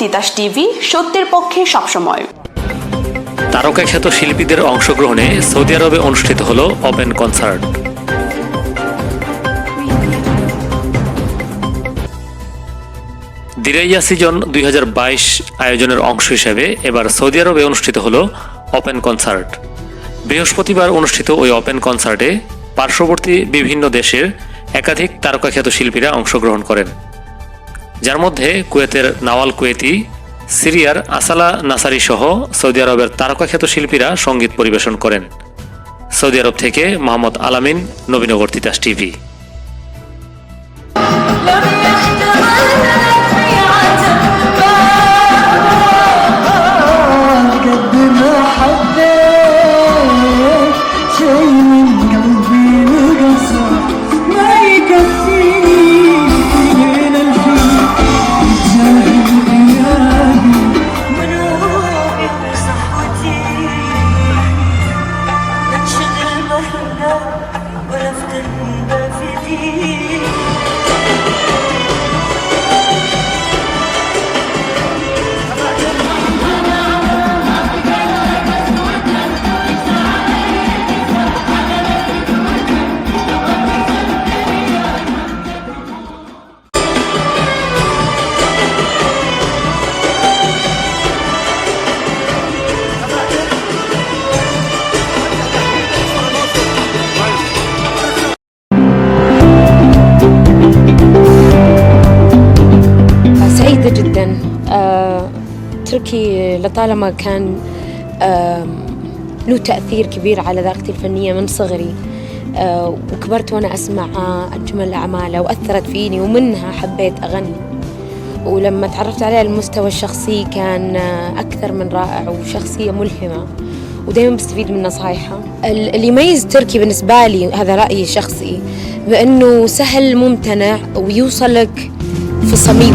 Titas TV, সত্যের পক্ষে সবসময়। তারকা খ্যাত শিল্পীদের অংশগ্রহণে সৌদি আরবে অনুষ্ঠিত হল ওপেন কনসার্ট। দিরাইয়া সিজন দুই হাজার বাইশ আয়োজনের অংশ হিসেবে এবার সৌদি আরবে অনুষ্ঠিত হল ওপেন কনসার্ট। বৃহস্পতিবার অনুষ্ঠিত ওই ওপেন কনসার্টে পার্শ্ববর্তী বিভিন্ন দেশের একাধিক তারকাখ্যাত শিল্পীরা অংশগ্রহণ করেন। যার মধ্যে কুয়েতের নাওয়াল কুয়েতি, সিরিয়ার আসালা নাসারি সহ সৌদি আরবের তারকাখ্যাত শিল্পীরা সংগীত পরিবেশন করেন। সৌদি আরব থেকে মোহাম্মদ আলামিন, নবীনগর তিতাস টিভি। تركي لطالما كان له تأثير كبير على ذاقتي الفنية من صغري آه، وكبرت وأنا أسمع أجمل أعماله وأثرت فيني ومنها حبيت أغني. ولما تعرفت عليه المستوى الشخصي كان آه، أكثر من رائع وشخصية ملهمة ودائما بستفيد من نصايحه ال- اللي يميز تركي بالنسبة لي هذا رأيي الشخصي بأنه سهل ممتنع ويوصلك في صميم.